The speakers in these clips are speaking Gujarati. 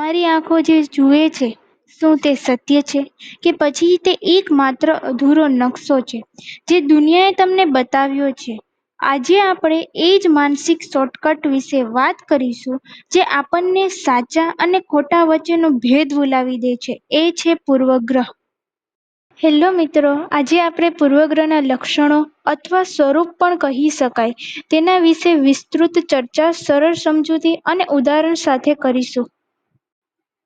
તમારી આંખો જે જુએ છે, શું તે સત્ય છે કે પછી તે એકમાત્ર અધૂરો નકશો છે? જે દુનિયાએ તમને બતાવ્યો છે. આજે આપણે એ જ માનસિક શોર્ટકટ વિશે વાત કરીશું, જે આપણને સાચા અને ખોટા વચ્ચેનો ભેદ ભૂલાવી દે છે. એ છે પૂર્વગ્રહ. હેલો મિત્રો, આજે આપણે પૂર્વગ્રહના લક્ષણો અથવા સ્વરૂપ પણ કહી શકાય. તેના વિશે વિસ્તૃત ચર્ચા સરળ સમજૂતી અને ઉદાહરણ સાથે કરીશું.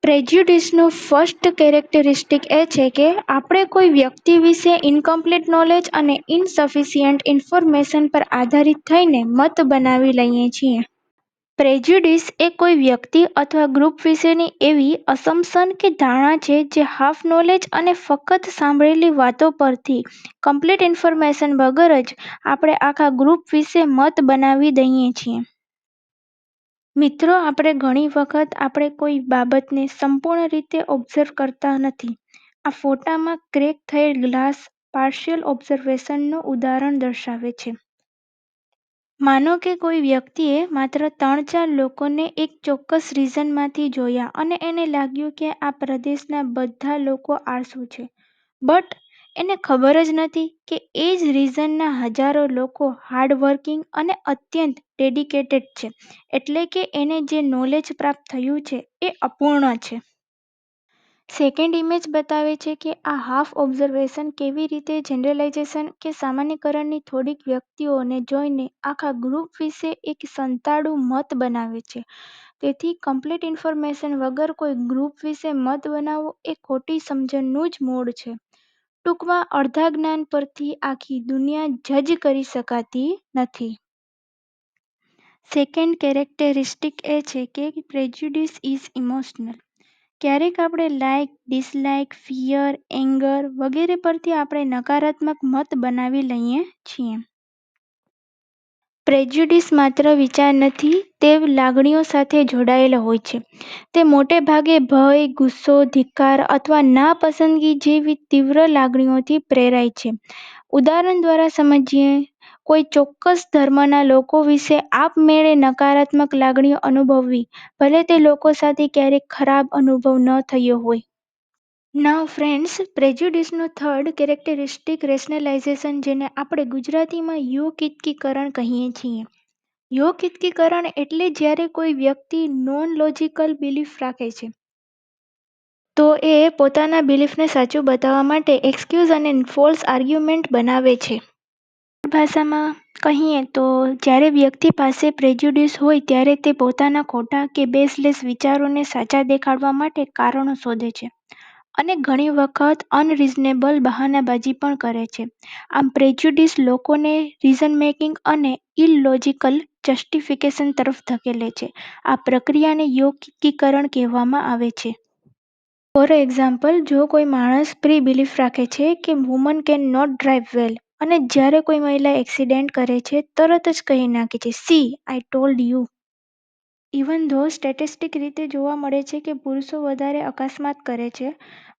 પ્રેજ્યુડિસનું ફર્સ્ટ કેરેક્ટરિસ્ટિક એ છે કે આપણે કોઈ વ્યક્તિ વિશે ઇનકમ્પ્લીટ નોલેજ અને ઇનસફિશિયન્ટ ઇન્ફોર્મેશન પર આધારિત થઈને મત બનાવી લઈએ છીએ. પ્રેજ્યુડિસ એ કોઈ વ્યક્તિ અથવા ગ્રુપ વિશેની એવી અસમ્પશન કે ધારણા છે જે હાફ નોલેજ અને ફક્ત સાંભળેલી વાતો પરથી કમ્પ્લીટ ઇન્ફોર્મેશન વગર જ આપણે આખા ગ્રુપ વિશે મત બનાવી દઈએ છીએ. મિત્રો, આપણે ઘણી વખત આપણે કોઈ બાબતને સંપૂર્ણ રીતે ઓબ્ઝર્વ કરતા નથી. આ ફોટામાં ક્રેક થયેલ ગ્લાસ પાર્શિયલ ઓબ્ઝર્વેશનનું ઉદાહરણ દર્શાવે છે. માનો કે કોઈ વ્યક્તિએ માત્ર ત્રણ ચાર લોકોને એક ચોક્કસ રીઝનમાંથી જોયા અને એને લાગ્યું કે આ પ્રદેશના બધા લોકો આળસુ છે. બટ એને ખબર જ નથી કે એ જ રીઝનના હજારો લોકો હાર્ડવર્કિંગ અને અત્યંત ડેડિકેટેડ છે. એટલે કે એને જે નોલેજ પ્રાપ્ત થયું છે એ અપૂર્ણ છે. સેકન્ડ ઇમેજ બતાવે છે કે આ હાફ ઓબ્ઝર્વેશન કેવી રીતે જનરલાઇઝેશન કે સામાન્યકરણની થોડીક વ્યક્તિઓને જોઈને આખા ગ્રુપ વિશે એક સંતાડુ મત બનાવે છે. તેથી કમ્પ્લીટ ઇન્ફોર્મેશન વગર કોઈ ગ્રુપ વિશે મત બનાવવો એ ખોટી સમજણનું જ મૂળ છે. ટૂંકમાં અડધા જ્ઞાન પરથી આખી દુનિયા જજ કરી શકાતી નથી. સેકન્ડ કેરેક્ટેરિસ્ટિક એ છે કે પ્રેજ્યુડિસ ઇઝ ઇમોશનલ ક્યારેક આપણે લાઇક ડિસલાઇક ફિયર એંગર વગેરે પરથી આપણે નકારાત્મક મત બનાવી લઈએ છીએ. પ્રેજ્યુડિસ માત્ર વિચાર નથી તે લાગણીઓ સાથે જોડાયેલો હોય છે. તે મોટે ભાગે ભય, ગુસ્સો, ધિક્કાર અથવા નાપસંદગી જેવી તીવ્ર લાગણીઓથી પ્રેરાય છે. ઉદાહરણ દ્વારા સમજીએ, કોઈ ચોક્કસ ધર્મના લોકો વિશે આપમેળે નકારાત્મક લાગણીઓ અનુભવવી, ભલે તે લોકો સાથે ક્યારેય ખરાબ અનુભવ ન થયો હોય. નાઉ ફ્રેન્ડ્સ પ્રેજ્યુડિસનું થર્ડ કેરેક્ટરિસ્ટિક રેશનલાઇઝેશન જેને આપણે ગુજરાતીમાં યોગિતકીકરણ કહીએ છીએ. યોગિતકીકરણ એટલે જ્યારે કોઈ વ્યક્તિ નોન લોજિકલ બિલીફ રાખે છે. તો એ પોતાના બિલીફને સાચું બતાવવા માટે એક્સક્યુઝ અને ફોલ્સ આર્ગ્યુમેન્ટ બનાવે છે. ભાષામાં કહીએ તો જ્યારે વ્યક્તિ પાસે પ્રેજ્યુડિસ હોય ત્યારે તે પોતાના ખોટા કે બેસલેસ વિચારોને સાચા દેખાડવા માટે કારણો શોધે છે. અને ઘણી વખત અનરિઝનેબલ બહાનાબાજી પણ કરે છે. આમ પ્રેજ્યુડિસ લોકોને રીઝનમેકિંગ અને ઇલલોજિકલ જસ્ટિફિકેશન તરફ ધકેલે છે. આ પ્રક્રિયાને યોકિતકીકરણ કહેવામાં આવે છે. ફોર એક્ઝામ્પલ જો કોઈ માણસ પ્રી બિલીફ રાખે છે કે woman can not drive well અને જ્યારે કોઈ મહિલા એક્સિડેન્ટ કરે છે, તરત જ કહી નાખે છે see I told you even though statistic રીતે જોવા મળે છે કે પુરુષો વધારે અકસ્માત કરે છે,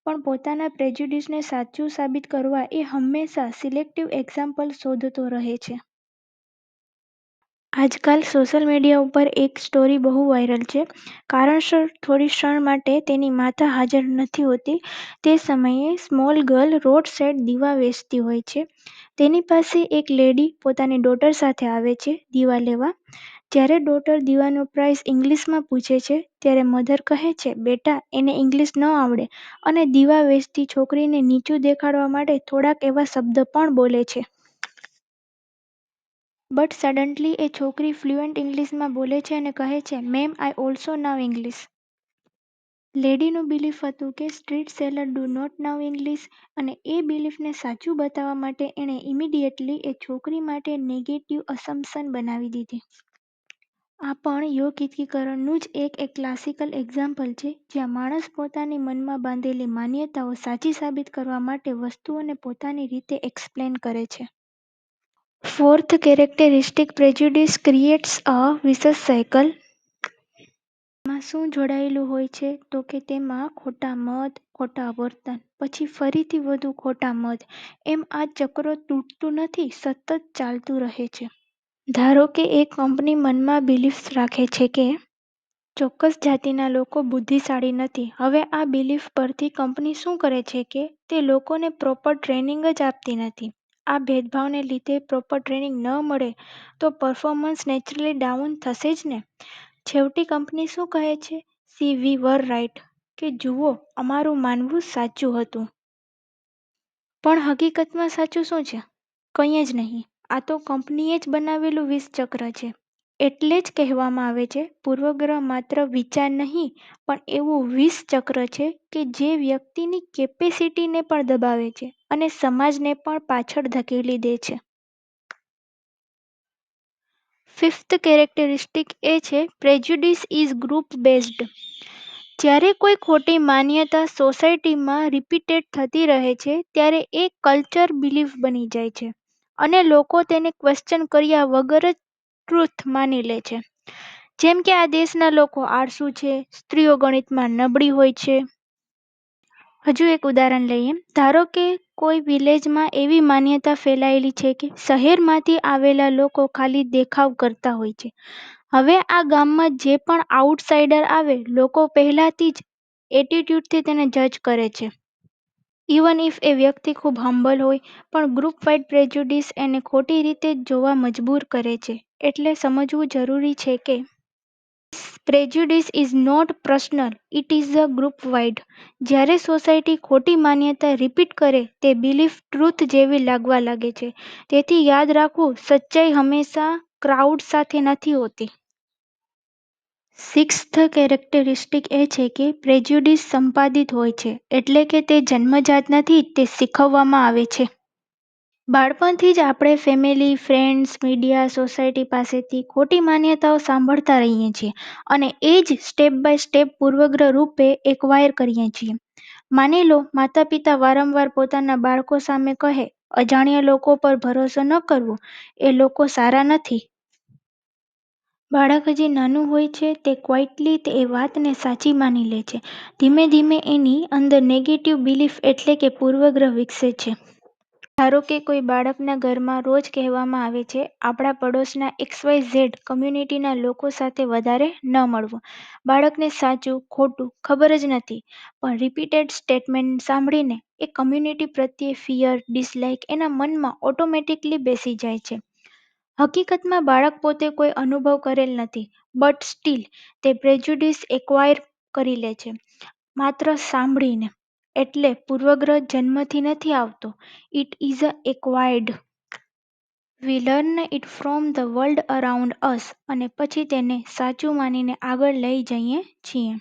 પણ પોતાના પ્રેજ્યુડિસને સાચું સાબિત કરવા એ હંમેશા સિલેક્ટિવ એક્ઝામ્પલ શોધતો રહે છે. આજકાલ સોશિયલ મીડિયા ઉપર એક સ્ટોરી બહુ વાયરલ છે. કારણસર થોડી ક્ષણ માટે તેની માતા હાજર નથી હોતી. તે સમયે સ્મોલ ગર્લ રોડ સાઈડ દીવા વેચતી હોય છે. તેની પાસે એક લેડી પોતાની ડોટર સાથે આવે છે દીવા લેવા. જ્યારે ડોટર દીવાનો પ્રાઇસ ઇંગ્લિશમાં પૂછે છે, ત્યારે મધર કહે છે, બેટા, એને ઇંગ્લિશ ન આવડે. અને દીવા વેચતી છોકરીને નીચું દેખાડવા માટે થોડાક એવા શબ્દ પણ બોલે છે. બટ સડનલી એ છોકરી ફ્લુએન્ટ ઇંગ્લિશમાં બોલે છે અને કહે છે ma'am I also know English લેડીનું belief હતું કે street seller do not know English અને એ બિલીફને સાચું બતાવવા માટે એણે ઇમિડિયેટલી એ છોકરી માટે નેગેટિવ અસમ્પશન બનાવી દીધી. આ પણ યોકિતકીકરણનું જ એક એક ક્લાસિકલ એક્ઝામ્પલ છે, જ્યાં માણસ પોતાની મનમાં બાંધેલી માન્યતાઓ સાચી સાબિત કરવા માટે વસ્તુઓને પોતાની રીતે એક્સપ્લેન કરે છે. Fourth characteristic prejudice creates a vicious સાયકલમાં શું જોડાયેલું હોય છે? તો કે તેમાં ખોટા મત, ખોટા વર્તન, પછી ફરીથી વધુ ખોટા મત. એમ આ ચક્ર તૂટતું નથી, સતત ચાલતું રહે છે. ધારો કે એક કંપની મનમાં બિલીફ્સ રાખે છે કે ચોક્કસ જાતિના લોકો બુદ્ધિશાળી નથી. હવે આ બિલીફ પરથી કંપની શું કરે છે કે તે લોકોને પ્રોપર ટ્રેનિંગ જ આપતી નથી. આ ભેદભાવને લીધે પ્રોપર ટ્રેનિંગ ન મળે તો પરફોર્મન્સ નેચરલી ડાઉન થશે જ ને! છેવટે કંપની શું કહે છે? સી વી વર રાઇટ" કે જુઓ, અમારું માનવું સાચું હતું. પણ હકીકતમાં સાચું શું છે? કંઈ જ નહીં. આ તો કંપનીએ જ બનાવેલું વિષચક્ર છે. એટલે જ કહેવામાં આવે છે, પૂર્વગ્રહ માત્ર વિચાર નહીં, પણ એવું વિષચક્ર છે કે જે વ્યક્તિની કેપેસિટીને પણ દબાવે છે અને સમાજને પણ પાછળ ધકેલી દે છે. ફિફ્થ કેરેક્ટરિસ્ટિક એ છે પ્રેજ્યુડિસ ઇઝ ગ્રુપ બેઝડ. જ્યારે કોઈ ખોટી માન્યતા સોસાયટીમાં રિપીટેડ થતી રહે છે, ત્યારે એ કલ્ચર બિલીફ બની જાય છે અને લોકો તેને ક્વેશ્ચન કર્યા વગર જ ટ્રુથ માની લે છે. જેમ કે આ દેશના લોકો આળસુ છે, સ્ત્રીઓ ગણિતમાં નબળી હોય છે. હજુ એક ઉદાહરણ લઈએ. ધારો કે કોઈ વિલેજમાં એવી માન્યતા ફેલાયેલી છે કે શહેરમાંથી આવેલા લોકો ખાલી દેખાવ કરતા હોય છે. હવે આ ગામમાં જે પણ આઉટસાઇડર આવે લોકો પહેલાથી જ એટિટ્યૂડથી તેને જજ કરે છે. ઇવન ઇફ એ વ્યક્તિ ખૂબ હમ્બલ હોય, પણ ગ્રુપ વાઇડ પ્રેજ્યુડિસ એને ખોટી રીતે જોવા મજબૂર કરે છે. એટલે સમજવું જરૂરી છે કે prejudice is not personal it is a group wide. જ્યારે સોસાયટી ખોટી માન્યતા રિપીટ કરે, તે બિલીફ ટ્રુથ જેવી લાગવા લાગે છે. તેથી યાદ રાખવું, સચ્ચાઈ હંમેશા ક્રાઉડ સાથે નથી હોતી. સિક્સ્થ કેરેક્ટરિસ્ટિક એ છે કે પ્રેજ્યુડિસ સંપાદિત હોય છે એટલે કે તે જન્મજાત નથી તે શીખવવામાં આવે છે. બાળપણથી જ આપણે ફેમિલી, ફ્રેન્ડ્સ, મીડિયા, સોસાયટી પાસેથી ખોટી માન્યતાઓ સાંભળતા રહીએ છીએ અને એ જ સ્ટેપ બાય સ્ટેપ પૂર્વગ્રહ રૂપે એક્વાયર કરીએ છીએ. માની લો માતા-પિતા વારંવાર પોતાના બાળકો સામે કહે અજાણ્યા લોકો પર ભરોસો ન કરવો, એ લોકો સારા નથી. બાળક હજી નાનું હોય છે તે ક્વાઇટલી એ વાતને સાચી માની લે છે. ધીમે ધીમે એની અંદર નેગેટિવ બિલીફ એટલે કે પૂર્વગ્રહ વિકસે છે. ધારો કે કોઈ બાળકના ઘરમાં રોજ કહેવામાં આવે છે આપણા પડોશના એક્સ વાય ઝેડ કમ્યુનિટીના લોકો સાથે વધારે ન મળવું. બાળકને સાચું, ખોટું ખબર જ નથી પણ રિપીટેડ સ્ટેટમેન્ટ સાંભળીને એ કમ્યુનિટી પ્રત્યે ફિયર, ડિસલાઇક એના મનમાં ઓટોમેટિકલી બેસી જાય છે. હકીકતમાં બાળક પોતે કોઈ અનુભવ કરેલ નથી બટ સ્ટીલ તે પ્રેજુડિસ એક્વાયર કરી લે છે માત્ર સાંભળીને. એટલે પૂર્વગ્રહ જન્મથી નથી આવતો it is acquired. We learn it from the world around us અને પછી તેને સાચું માનીને આગળ લઈ જઈએ છીએ.